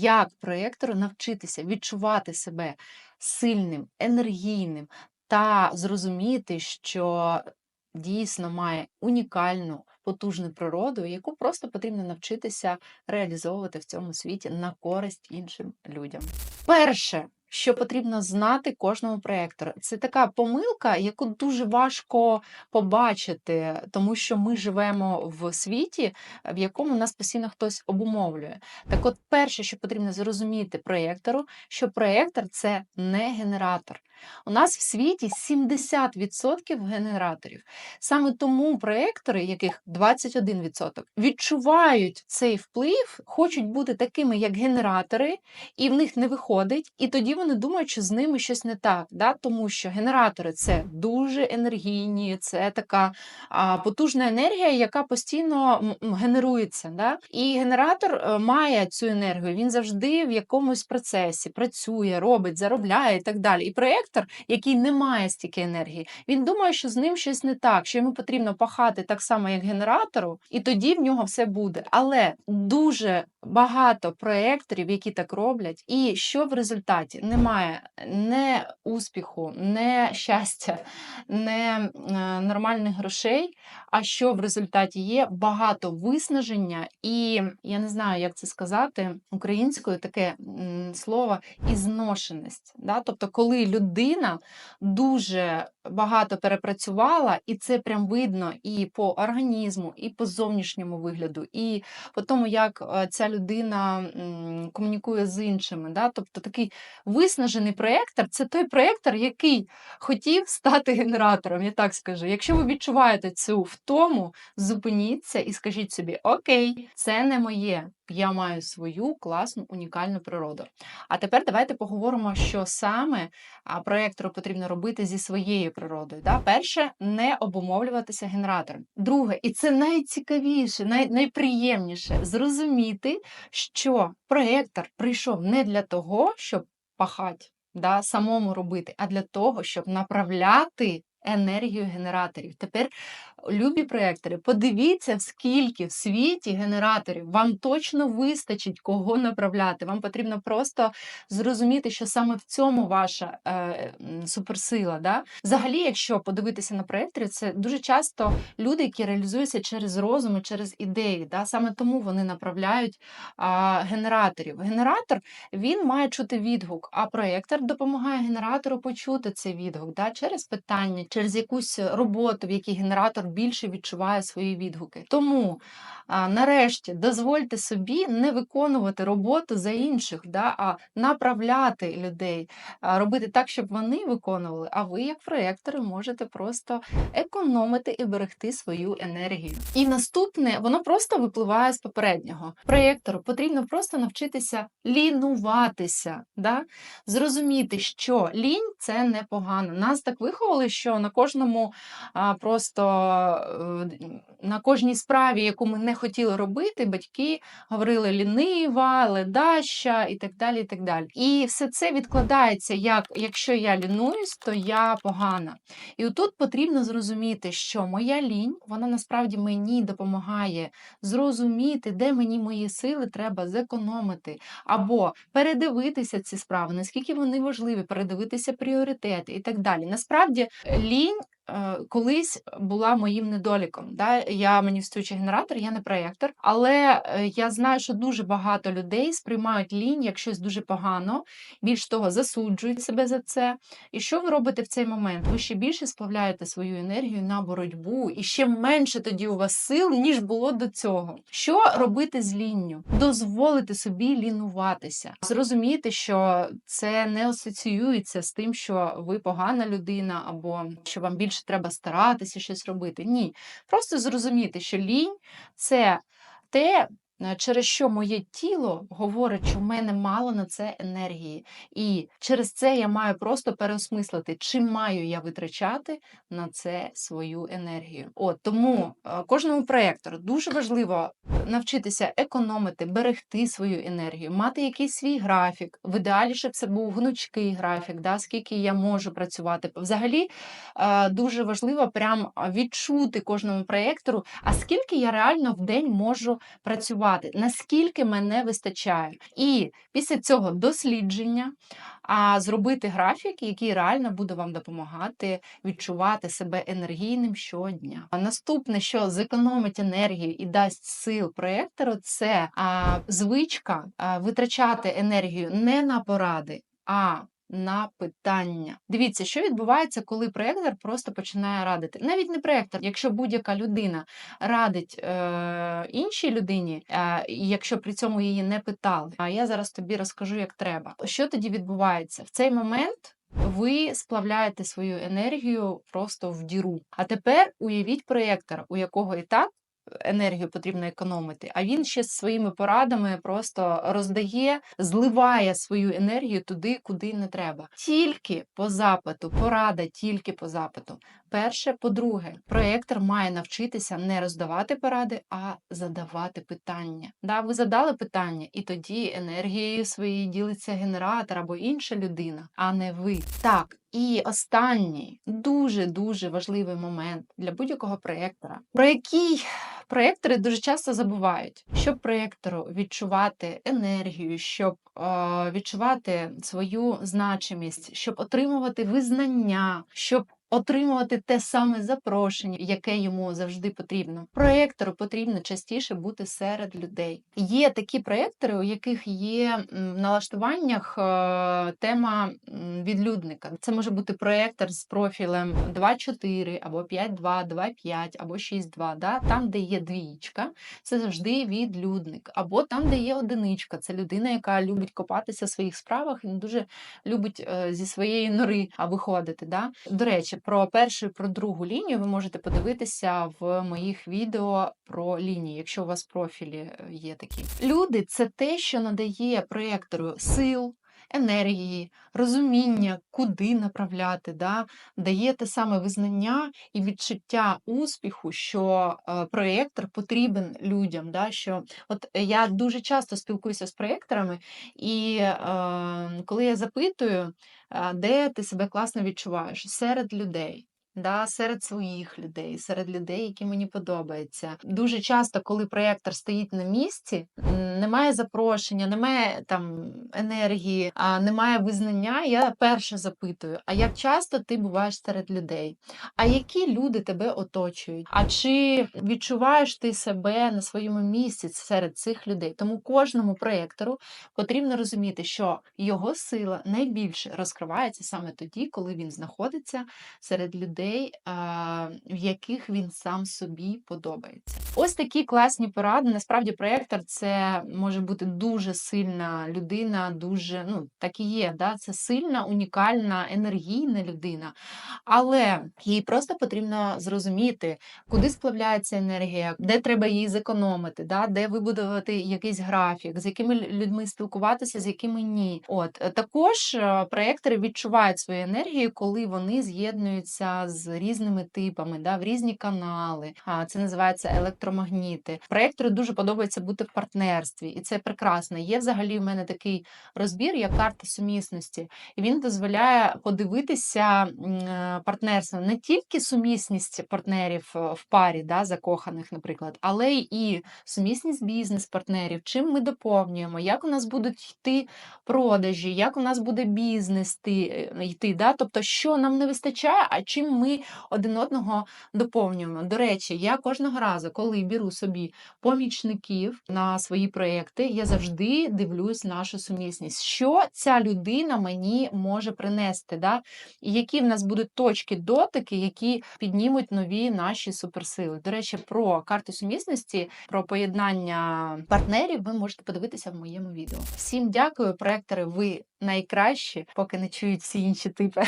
як проєктору навчитися відчувати себе сильним, енергійним та зрозуміти, що дійсно має унікальну, потужну природу, яку просто потрібно навчитися реалізовувати в цьому світі на користь іншим людям. Перше, що потрібно знати кожному проєктору, це така помилка, яку дуже важко побачити, тому що ми живемо в світі, в якому нас постійно хтось обумовлює. Так, от, перше, що потрібно зрозуміти проєктору, що проєктор це не генератор. У нас в світі 70% генераторів. Саме тому проєктори, яких 21%, відчувають цей вплив, хочуть бути такими, як генератори, і в них не виходить. І тоді вони думають, що з ними щось не так. Да? Тому що генератори це дуже енергійні, це така а, потужна енергія, яка постійно генерується. Да? І генератор е, має цю енергію, він завжди в якомусь процесі працює, робить, заробляє і так далі. І проєктор, який не має стільки енергії, він думає, що з ним щось не так, що йому потрібно пахати так само, як генератору, і тоді в нього все буде. Але дуже багато проєкторів, які так роблять, і що в результаті немає не успіху, не щастя, не е, нормальних грошей. А що в результаті є багато виснаження, і я не знаю, як це сказати українською таке слово ізношеність. Да? Тобто, коли людина дуже багато перепрацювала, і це прям видно і по організму, і по зовнішньому вигляду, і по тому, як е, ця людина комунікує з іншими. Да? Тобто такий виснажений проєктор це той проєктор, який хотів стати генератором, я так скажу. Якщо ви відчуваєте цю втому, зупиніться і скажіть собі: Окей, це не моє. Я маю свою класну унікальну природу. А тепер давайте поговоримо, що саме проєктору потрібно робити зі своєю природою. Да? Перше, не обумовлюватися генератором. Друге, і це найцікавіше, най, найприємніше зрозуміти, що проєктор прийшов не для того, щоб пахати, да, самому робити, а для того, щоб направляти енергію генераторів. Тепер, любі проєктори, подивіться, скільки в світі генераторів. Вам точно вистачить кого направляти. Вам потрібно просто зрозуміти, що саме в цьому ваша е, суперсила. Да? Взагалі, якщо подивитися на проєктори, це дуже часто люди, які реалізуються через розум і через ідеї. Да? Саме тому вони направляють а, генераторів. Генератор він має чути відгук, а проєктор допомагає генератору почути цей відгук да? через питання, через якусь роботу, в якій генератор більше відчуває свої відгуки. Тому нарешті дозвольте собі не виконувати роботу за інших, да? а направляти людей, робити так, щоб вони виконували. А ви, як проєктори, можете просто економити і берегти свою енергію. І наступне, воно просто випливає з попереднього. Проєктору потрібно просто навчитися лінуватися, да? зрозуміти, що лінь це непогано. Нас так виховали, що на кожному просто е, на кожній справі, яку ми не хотіли робити, батьки говорили лінива, ледаща і так далі. І так далі. І все це відкладається, як якщо я лінуюсь, то я погана. І отут потрібно зрозуміти, що моя лінь, вона насправді мені допомагає зрозуміти, де мені мої сили треба зекономити, або передивитися ці справи, наскільки вони важливі, передивитися пріоритети і так далі. Насправді, лінь. Е, Колись була моїм недоліком. Да? Я маніфестуючий генератор, я не проєктор, але е, я знаю, що дуже багато людей сприймають лінь як щось дуже погано, більш того, засуджують себе за це. І що ви робите в цей момент? Ви ще більше сплавляєте свою енергію на боротьбу, і ще менше тоді у вас сил, ніж було до цього. Що робити з лінню? Дозволити собі лінуватися, зрозуміти, що це не асоціюється з тим, що ви погана людина, або що вам більше треба старатися щось робити. Ні, просто зрозуміти, що лінь це те. Е, Через що моє тіло говорить, що в мене мало на це енергії, і через це я маю просто переосмислити, чи маю я витрачати на це свою енергію. От тому е, кожному проєктору дуже важливо навчитися економити, берегти свою енергію, мати якийсь свій графік. В ідеалі, щоб це був гнучкий графік, да, скільки я можу працювати. Взагалі е, дуже важливо прям відчути кожному проєктору, а скільки я реально в день можу працювати. Відчувати, наскільки мене вистачає. І після цього дослідження а, зробити графік, який реально буде вам допомагати відчувати себе енергійним щодня. А наступне, що зекономить енергію і дасть сил проєктору, це а, звичка а, витрачати енергію не на поради, а на питання. Дивіться, що відбувається, коли проєктор просто починає радити. Навіть не проєктор, якщо будь-яка людина радить е, іншій людині, е, якщо при цьому її не питали. А я зараз тобі розкажу, як треба. Що тоді відбувається? В цей момент ви сплавляєте свою енергію просто в діру. А тепер уявіть проєктора, у якого і так енергію потрібно економити, а він ще з своїми порадами просто роздає, зливає свою енергію туди, куди не треба. Тільки по запиту, порада тільки по запиту. Перше, по-друге, проєктор має навчитися не роздавати поради, а задавати питання. Да, ви задали питання, і тоді енергією своєю ділиться генератор або інша людина, а не ви. Так, і останній дуже дуже важливий момент для будь-якого проєктора, про який проєктори дуже часто забувають, щоб проєктору відчувати енергію, щоб е, відчувати свою значимість, щоб отримувати визнання, щоб отримувати те саме запрошення, яке йому завжди потрібно. Проєктору потрібно частіше бути серед людей. Є такі проєктори, у яких є в налаштуваннях е, тема відлюдника. Це може бути проєктор з профілем 2.4 або 5.2, 2.5 або 6.2. Да? Там, де є двічка, це завжди відлюдник. Або там, де є одиничка, це людина, яка любить копатися в своїх справах і не дуже любить е, зі своєї нори виходити. Да? До речі, про першу і про другу лінію ви можете подивитися в моїх відео про лінії, якщо у вас профілі е, є такі. Люди це те, що надає проєктору сил. Енергії, розуміння, куди направляти, да? дає те саме визнання і відчуття успіху, що е, проєктор потрібен людям. Да? Що от Я дуже часто спілкуюся з проєкторами, і е, коли я запитую, де ти себе класно відчуваєш серед людей. Да, серед своїх людей, серед людей, які мені подобаються. Дуже часто, коли проєктор стоїть на місці, немає запрошення, немає там енергії, а немає визнання. Я перше запитую: а як часто ти буваєш серед людей? А які люди тебе оточують? А чи відчуваєш ти себе на своєму місці серед цих людей? Тому кожному проєктору потрібно розуміти, що його сила найбільше розкривається саме тоді, коли він знаходиться серед людей людей, в яких він сам собі подобається. Ось такі класні поради. Насправді, проєктор це може бути дуже сильна людина, дуже, ну, так і є. да? Це сильна, унікальна, енергійна людина. Але їй просто потрібно зрозуміти, куди сплавляється енергія, де треба її зекономити, да? де вибудувати якийсь графік, з якими людьми спілкуватися, з якими ні. От Також е, проєктори відчувають свою енергію, коли вони з'єднуються з різними типами, да, в різні канали. А це називається електромагніти. Проєктору дуже подобається бути в партнерстві, і це прекрасно. Є взагалі в мене такий розбір, як карта сумісності, і він дозволяє подивитися е, партнерство не тільки сумісність партнерів е, в парі, да, закоханих, наприклад, але і сумісність бізнес-партнерів, чим ми доповнюємо, як у нас будуть йти продажі, як у нас буде бізнес йти. Да? Тобто, що нам не вистачає, а чим ми один одного доповнюємо. До речі, я кожного разу, коли беру собі помічників на свої проекти, я завжди дивлюсь нашу сумісність, що ця людина мені може принести, да? і які в нас будуть точки дотики, які піднімуть нові наші суперсили. До речі, про карту сумісності, про поєднання партнерів ви можете подивитися в моєму відео. Всім дякую, проектори. Ви найкращі, поки не чують всі інші типи.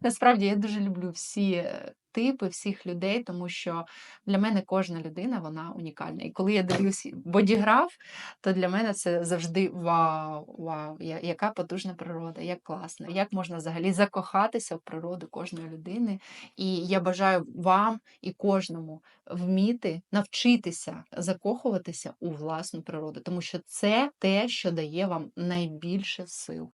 Насправді я дуже люблю всі е, типи, всіх людей, тому що для мене кожна людина вона унікальна. І коли я дивлюсь бодіграф, то для мене це завжди вау, вау, яка потужна природа, як класно, як можна взагалі закохатися в природу кожної людини. І я бажаю вам і кожному вміти навчитися закохуватися у власну природу, тому що це те, що дає вам найбільше сил.